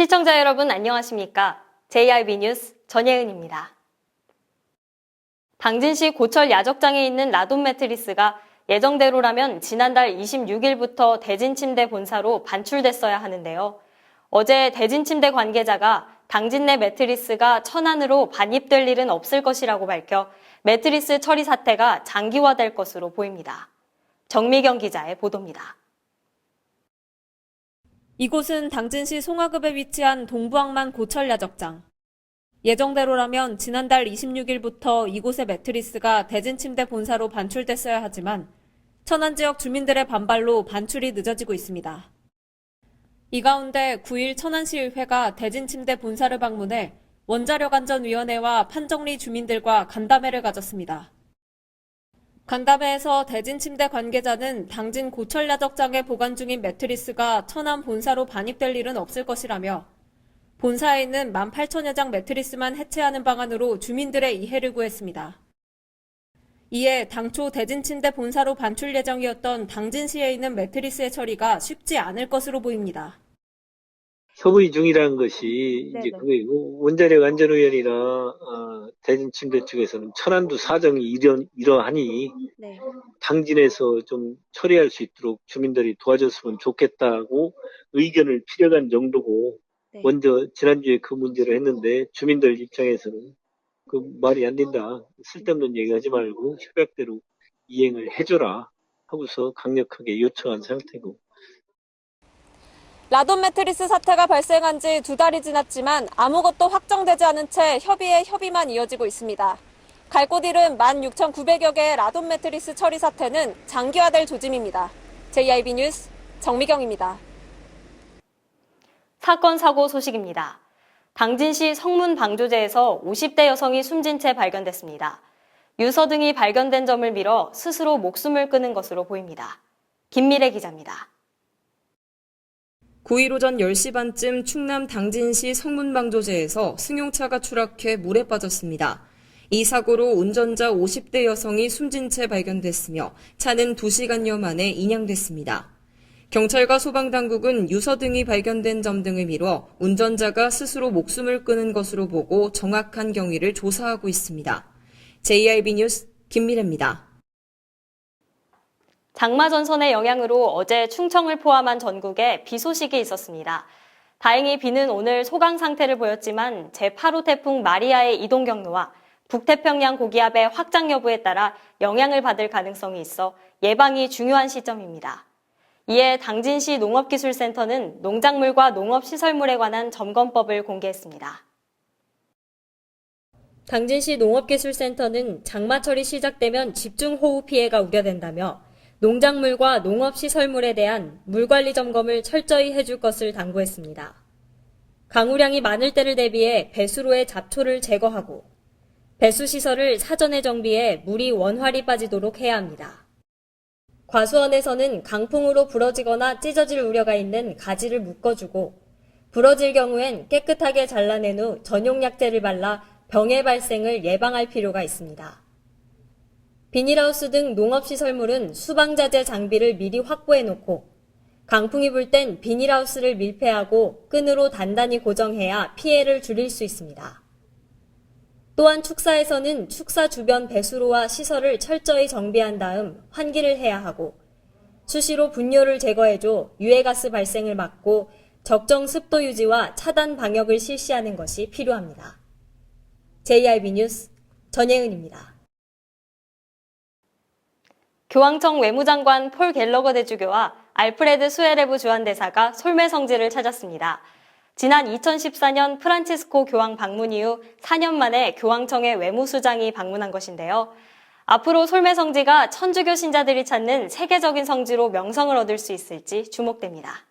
시청자 여러분 안녕하십니까? JIB 뉴스 전예은입니다. 당진시 고철 야적장에 있는 라돈 매트리스가 예정대로라면 지난달 26일부터 대진침대 본사로 반출됐어야 하는데요. 어제 대진침대 관계자가 당진 내 매트리스가 천안으로 반입될 일은 없을 것이라고 밝혀 매트리스 처리 사태가 장기화될 것으로 보입니다. 정미경 기자의 보도입니다. 이곳은 당진시 송화급에 위치한 동부항만 고철 야적장. 예정대로라면 지난달 26일부터 이곳의 매트리스가 대진 침대 본사로 반출됐어야 하지만 천안 지역 주민들의 반발로 반출이 늦어지고 있습니다. 이 가운데 9일 천안시의회가 대진 침대 본사를 방문해 원자력 안전위원회와 판정리 주민들과 간담회를 가졌습니다. 간담회에서 대진 침대 관계자는 당진 고철 야적장에 보관 중인 매트리스가 천안 본사로 반입될 일은 없을 것이라며 본사에 있는 18,000여 장 매트리스만 해체하는 방안으로 주민들의 이해를 구했습니다. 이에 당초 대진 침대 본사로 반출 예정이었던 당진시에 있는 매트리스의 처리가 쉽지 않을 것으로 보입니다. 협의 중이라는 것이 이제 네네. 그거이고 원자력 안전위원회나 어, 대진 침대 측에서는 천안도 사정이 이러, 이러하니 네. 당진에서 좀 처리할 수 있도록 주민들이 도와줬으면 좋겠다고 의견을 필요한 정도고 네. 먼저 지난주에 그 문제를 했는데 주민들 입장에서는 그 말이 안 된다 쓸데없는 얘기하지 말고 협약대로 이행을 해줘라 하고서 강력하게 요청한 상태고 라돈 매트리스 사태가 발생한 지 두 달이 지났지만 아무것도 확정되지 않은 채 협의에 협의만 이어지고 있습니다. 갈 곳 잃은 16,900여 개의 라돈 매트리스 처리 사태는 장기화될 조짐입니다. JIB 뉴스 정미경입니다. 사건 사고 소식입니다. 당진시 성문 방조제에서 50대 여성이 숨진 채 발견됐습니다. 유서 등이 발견된 점을 밀어 스스로 목숨을 끊은 것으로 보입니다. 김미래 기자입니다. 9일 오전 10시 반쯤 충남 당진시 성문방조제에서 승용차가 추락해 물에 빠졌습니다. 이 사고로 운전자 50대 여성이 숨진 채 발견됐으며 차는 2시간여 만에 인양됐습니다. 경찰과 소방당국은 유서 등이 발견된 점 등을 미뤄 운전자가 스스로 목숨을 끊은 것으로 보고 정확한 경위를 조사하고 있습니다. JIB 뉴스 김미래입니다. 장마 전선의 영향으로 어제 충청을 포함한 전국에 비 소식이 있었습니다. 다행히 비는 오늘 소강 상태를 보였지만 제8호 태풍 마리아의 이동 경로와 북태평양 고기압의 확장 여부에 따라 영향을 받을 가능성이 있어 예방이 중요한 시점입니다. 이에 당진시 농업기술센터는 농작물과 농업시설물에 관한 점검법을 공개했습니다. 당진시 농업기술센터는 장마철이 시작되면 집중호우 피해가 우려된다며 농작물과 농업시설물에 대한 물관리 점검을 철저히 해줄 것을 당부했습니다. 강우량이 많을 때를 대비해 배수로의 잡초를 제거하고 배수시설을 사전에 정비해 물이 원활히 빠지도록 해야 합니다. 과수원에서는 강풍으로 부러지거나 찢어질 우려가 있는 가지를 묶어주고 부러질 경우엔 깨끗하게 잘라낸 후 전용 약재를 발라 병의 발생을 예방할 필요가 있습니다. 비닐하우스 등 농업시설물은 수방자재 장비를 미리 확보해 놓고 강풍이 불 땐 비닐하우스를 밀폐하고 끈으로 단단히 고정해야 피해를 줄일 수 있습니다. 또한 축사에서는 축사 주변 배수로와 시설을 철저히 정비한 다음 환기를 해야 하고 수시로 분뇨를 제거해줘 유해가스 발생을 막고 적정 습도 유지와 차단 방역을 실시하는 것이 필요합니다. JRB 뉴스 전예은입니다. 교황청 외무장관 폴 갤러거 대주교와 알프레드 수에레브 주한대사가 솔메성지를 찾았습니다. 지난 2014년 프란치스코 교황 방문 이후 4년 만에 교황청의 외무수장이 방문한 것인데요. 앞으로 솔메성지가 천주교 신자들이 찾는 세계적인 성지로 명성을 얻을 수 있을지 주목됩니다.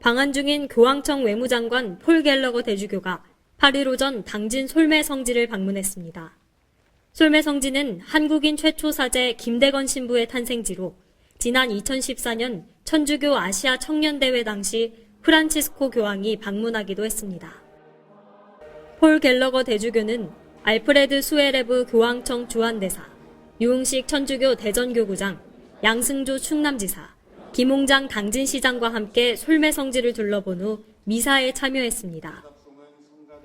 방한 중인 교황청 외무장관 폴 갤러거 대주교가 8일 오전 당진 솔메성지를 방문했습니다. 솔메성지는 한국인 최초 사제 김대건 신부의 탄생지로 지난 2014년 천주교 아시아 청년대회 당시 프란치스코 교황이 방문하기도 했습니다. 폴 갤러거 대주교는 알프레드 수에레브 교황청 주한대사, 유흥식 천주교 대전교구장, 양승조 충남지사, 김홍장 당진시장과 함께 솔매성지를 둘러본 후 미사에 참여했습니다.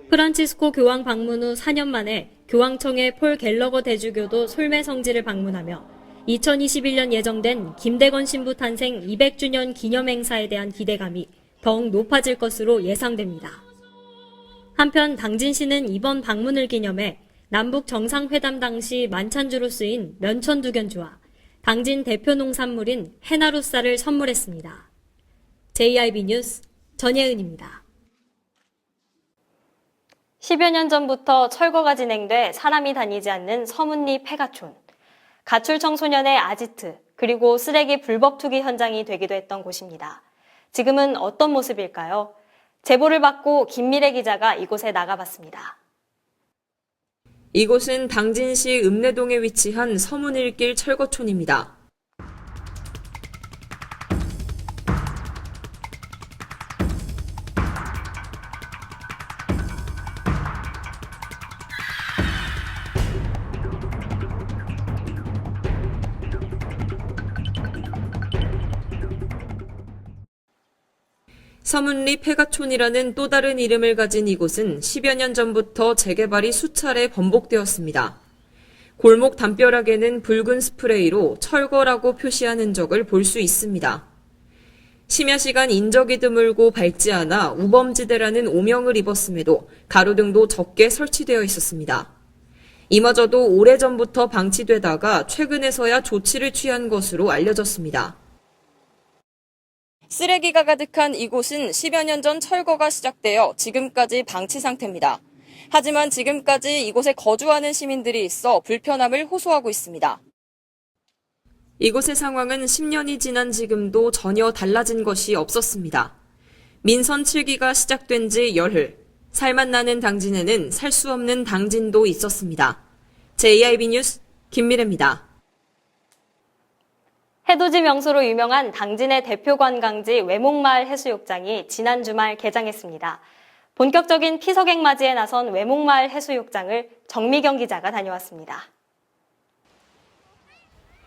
프란치스코 교황 방문 후 4년 만에 교황청의 폴 갤러거 대주교도 솔매성지를 방문하며 2021년 예정된 김대건 신부 탄생 200주년 기념 행사에 대한 기대감이 더욱 높아질 것으로 예상됩니다. 한편 당진시는 이번 방문을 기념해 남북 정상회담 당시 만찬주로 쓰인 면천 두견주와 당진 대표 농산물인 해나루쌀을 선물했습니다. JIB 뉴스 전예은입니다. 10여 년 전부터 철거가 진행돼 사람이 다니지 않는 서문리 폐가촌. 가출 청소년의 아지트, 그리고 쓰레기 불법 투기 현장이 되기도 했던 곳입니다. 지금은 어떤 모습일까요? 제보를 받고 김미래 기자가 이곳에 나가봤습니다. 이곳은 당진시 읍내동에 위치한 서문일길 철거촌입니다. 서문리 폐가촌이라는 또 다른 이름을 가진 이곳은 10여 년 전부터 재개발이 수차례 번복되었습니다. 골목 담벼락에는 붉은 스프레이로 철거라고 표시한 흔적을 볼 수 있습니다. 심야 시간 인적이 드물고 밝지 않아 우범지대라는 오명을 입었음에도 가로등도 적게 설치되어 있었습니다. 이마저도 오래전부터 방치되다가 최근에서야 조치를 취한 것으로 알려졌습니다. 쓰레기가 가득한 이곳은 10여 년 전 철거가 시작되어 지금까지 방치 상태입니다. 하지만 지금까지 이곳에 거주하는 시민들이 있어 불편함을 호소하고 있습니다. 이곳의 상황은 10년이 지난 지금도 전혀 달라진 것이 없었습니다. 민선 7기가 시작된 지 열흘, 살맛 나는 당진에는 살 수 없는 당진도 있었습니다. JIB 뉴스 김미래입니다. 해돋이 명소로 유명한 당진의 대표 관광지 외목마을 해수욕장이 지난 주말 개장했습니다. 본격적인 피서객 맞이에 나선 외목마을 해수욕장을 정미경 기자가 다녀왔습니다.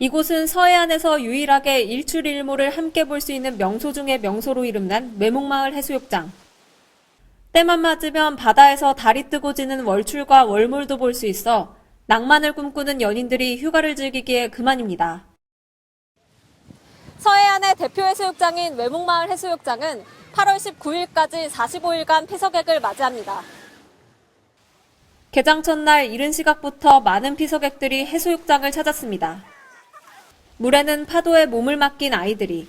이곳은 서해안에서 유일하게 일출일모를 함께 볼 수 있는 명소 중의 명소로 이름난 외목마을 해수욕장. 때만 맞으면 바다에서 달이 뜨고 지는 월출과 월몰도 볼 수 있어 낭만을 꿈꾸는 연인들이 휴가를 즐기기에 그만입니다. 서해안의 대표 해수욕장인 외목마을 해수욕장은 8월 19일까지 45일간 피서객을 맞이합니다. 개장 첫날 이른 시각부터 많은 피서객들이 해수욕장을 찾았습니다. 물에는 파도에 몸을 맡긴 아이들이,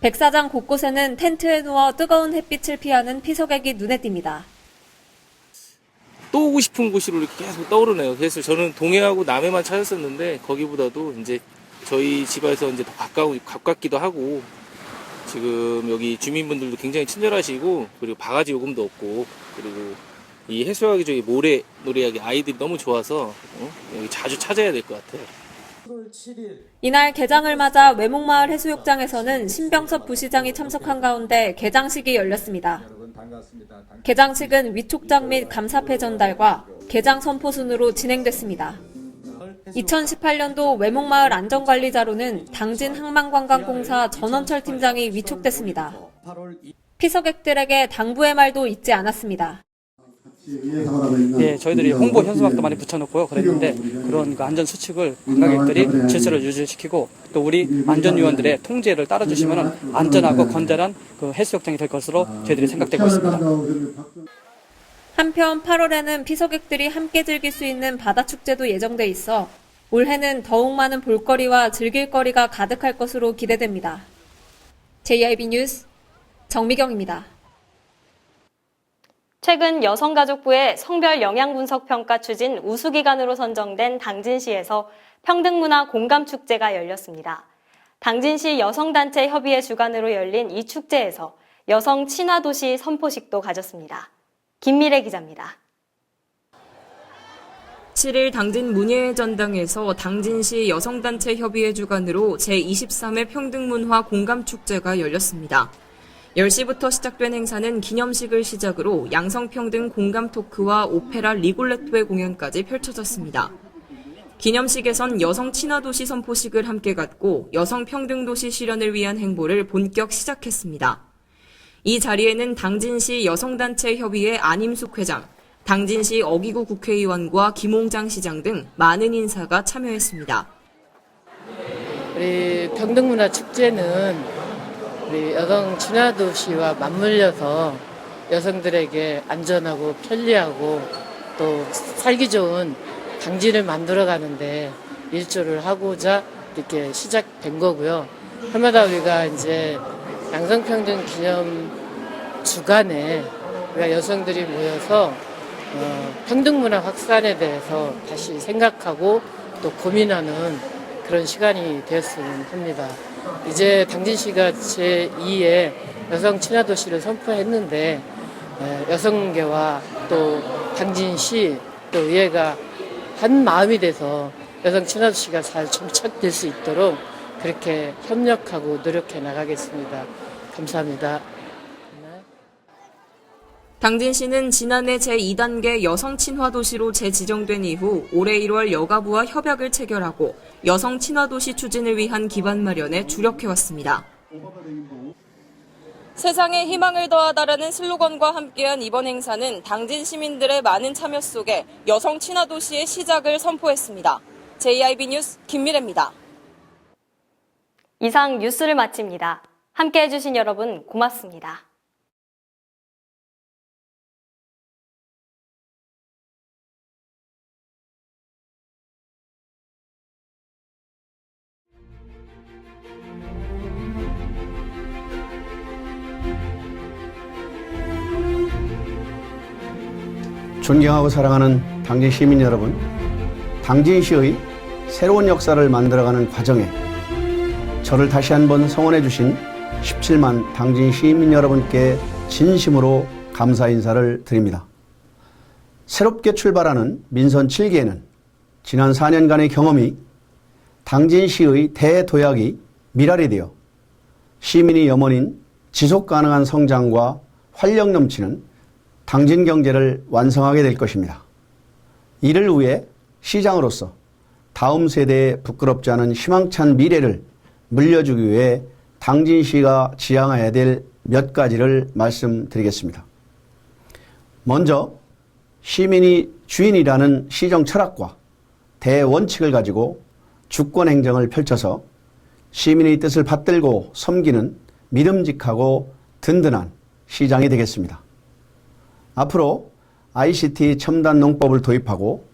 백사장 곳곳에는 텐트에 누워 뜨거운 햇빛을 피하는 피서객이 눈에 띕니다. 또 오고 싶은 곳으로 이렇게 계속 떠오르네요. 그래서 저는 동해하고 남해만 찾았었는데 거기보다도 이제 저희 집에서 이제 더 가까우 가깝기도 하고 지금 여기 주민분들도 굉장히 친절하시고 그리고 바가지 요금도 없고 그리고 이 해수욕이 저기 모래 놀이하기 아이들이 너무 좋아서 어? 여기 자주 찾아야 될 것 같아요. 이날 개장을 맞아 외목마을 해수욕장에서는 신병섭 부시장이 참석한 가운데 개장식이 열렸습니다. 개장식은 위촉장 및 감사패 전달과 개장 선포 순으로 진행됐습니다. 2018년도 외목마을 안전관리자로는 당진 항만관광공사 전원철 팀장이 위촉됐습니다. 피서객들에게 당부의 말도 잊지 않았습니다. 예, 저희들이 홍보 현수막도 많이 붙여놓고요. 그랬는데 그런 그 안전 수칙을 관광객들이 질서를 유지시키고 또 우리 안전요원들의 통제를 따라주시면 안전하고 건전한 그 해수욕장이 될 것으로 저희들이 생각되고 있습니다. 한편 8월에는 피서객들이 함께 즐길 수 있는 바다 축제도 예정돼 있어 올해는 더욱 많은 볼거리와 즐길거리가 가득할 것으로 기대됩니다. JIB 뉴스 정미경입니다. 최근 여성가족부의 성별 영양분석 평가 추진 우수기관으로 선정된 당진시에서 평등문화 공감축제가 열렸습니다. 당진시 여성단체 협의회 주관으로 열린 이 축제에서 여성 친화도시 선포식도 가졌습니다. 김미래 기자입니다. 7일 당진 문예회 전당에서 당진시 여성단체 협의회 주관으로 제23회 평등문화 공감축제가 열렸습니다. 10시부터 시작된 행사는 기념식을 시작으로 양성평등 공감 토크와 오페라 리골레토의 공연까지 펼쳐졌습니다. 기념식에선 여성 친화도시 선포식을 함께 갖고 여성 평등도시 실현을 위한 행보를 본격 시작했습니다. 이 자리에는 당진시 여성단체 협의회 안임숙 회장, 당진시 어기구 국회의원과 김홍장 시장 등 많은 인사가 참여했습니다. 우리 평등문화 축제는 우리 여성 친화도시와 맞물려서 여성들에게 안전하고 편리하고 또 살기 좋은 당진을 만들어 가는데 일조를 하고자 이렇게 시작된 거고요. 해마다 우리가 이제 양성평등 기념 주간에 우리가 여성들이 모여서 어, 평등문화 확산에 대해서 다시 생각하고 또 고민하는 그런 시간이 되었으면 합니다. 이제 당진시가 제2의 여성 친화도시를 선포했는데 에, 여성계와 또 당진 시 또 의회가 한 마음이 돼서 여성 친화도시가 잘 정착될 수 있도록 그렇게 협력하고 노력해 나가겠습니다. 감사합니다. 당진시는 지난해 제2단계 여성 친화 도시로 재지정된 이후 올해 1월 여가부와 협약을 체결하고 여성 친화 도시 추진을 위한 기반 마련에 주력해 왔습니다. 세상에 희망을 더하다라는 슬로건과 함께한 이번 행사는 당진 시민들의 많은 참여 속에 여성 친화 도시의 시작을 선포했습니다. JIB 뉴스 김미래입니다. 이상 뉴스를 마칩니다. 함께 해주신 여러분 고맙습니다. 존경하고 사랑하는 당진 시민 여러분, 당진시의 새로운 역사를 만들어가는 과정에 저를 다시 한번 성원해 주신 17만 당진 시민 여러분께 진심으로 감사 인사를 드립니다. 새롭게 출발하는 민선 7기에는 지난 4년간의 경험이 당진시의 대도약이 미랄이 되어 시민이 염원인 지속 가능한 성장과 활력 넘치는 당진 경제를 완성하게 될 것입니다. 이를 위해 시장으로서 다음 세대에 부끄럽지 않은 희망찬 미래를 물려주기 위해 당진 시가 지향해야 될 몇 가지를 말씀드리겠습니다. 먼저 시민이 주인이라는 시정 철학과 대원칙을 가지고 주권 행정을 펼쳐서 시민의 뜻을 받들고 섬기는 믿음직하고 든든한 시장이 되겠습니다. 앞으로 ICT 첨단 농법을 도입하고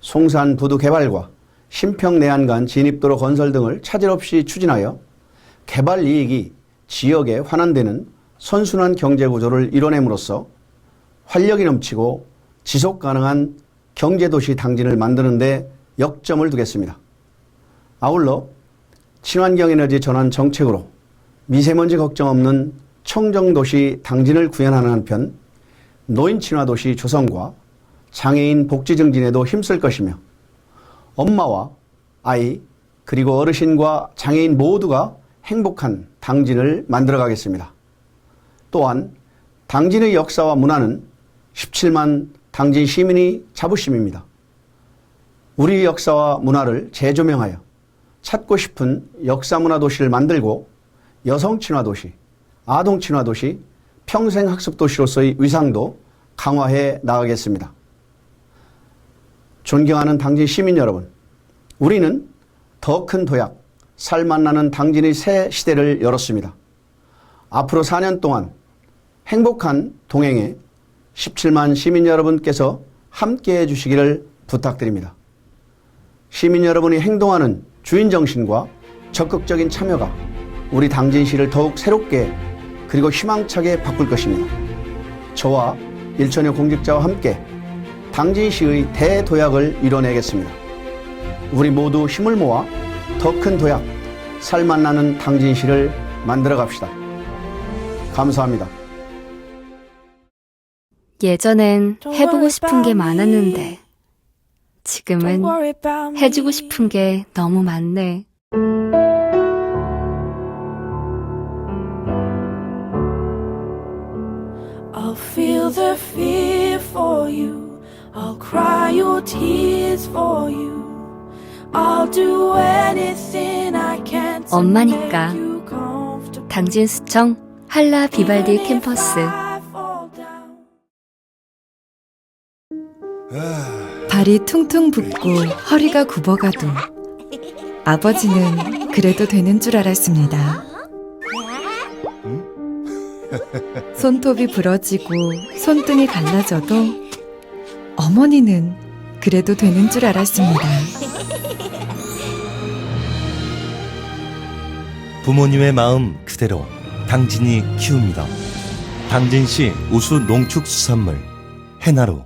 송산 부두 개발과 신평 내안 간 진입도로 건설 등을 차질 없이 추진하여 개발 이익이 지역에 환원되는 선순환 경제 구조를 이뤄냄으로써 활력이 넘치고 지속 가능한 경제도시 당진을 만드는데 역점을 두겠습니다. 아울러 친환경 에너지 전환 정책으로 미세먼지 걱정 없는 청정도시 당진을 구현하는 한편 노인 친화도시 조성과 장애인 복지 증진에도 힘쓸 것이며 엄마와 아이 그리고 어르신과 장애인 모두가 행복한 당진을 만들어 가겠습니다. 또한 당진의 역사와 문화는 17만 당진 시민이 자부심입니다. 우리 역사와 문화를 재조명하여 찾고 싶은 역사문화 도시를 만들고 여성 친화 도시, 아동 친화 도시, 평생 학습 도시로서의 위상도 강화해 나가겠습니다. 존경하는 당진 시민 여러분, 우리는 더 큰 도약, 살맛나는 당진의 새 시대를 열었습니다. 앞으로 4년 동안 행복한 동행에 17만 시민 여러분께서 함께 해 주시기를 부탁드립니다. 시민 여러분이 행동하는 주인 정신과 적극적인 참여가 우리 당진시를 더욱 새롭게 그리고 희망차게 바꿀 것입니다. 저와 일천여 공직자와 함께 당진시의 대도약을 이뤄내겠습니다. 우리 모두 힘을 모아 더 큰 도약, 살맛나는 당진시를 만들어 갑시다. 감사합니다. 예전엔 해보고 싶은 게 많았는데 지금은 해주고 싶은 게 너무 많네. I'll feel the fear for you. I'll cry your tears for you. 엄마니까. make you comfortable. 당진수청 한라 비발디 캠퍼스 I fall down. 발이 퉁퉁 붓고 허리가 굽어가도 아버지는 그래도 되는 줄 알았습니다. 손톱이 부러지고 손등이 갈라져도 어머니는 그래도 되는 줄 알았습니다. 부모님의 마음 그대로 당진이 키웁니다. 당진시 우수 농축수산물 해나루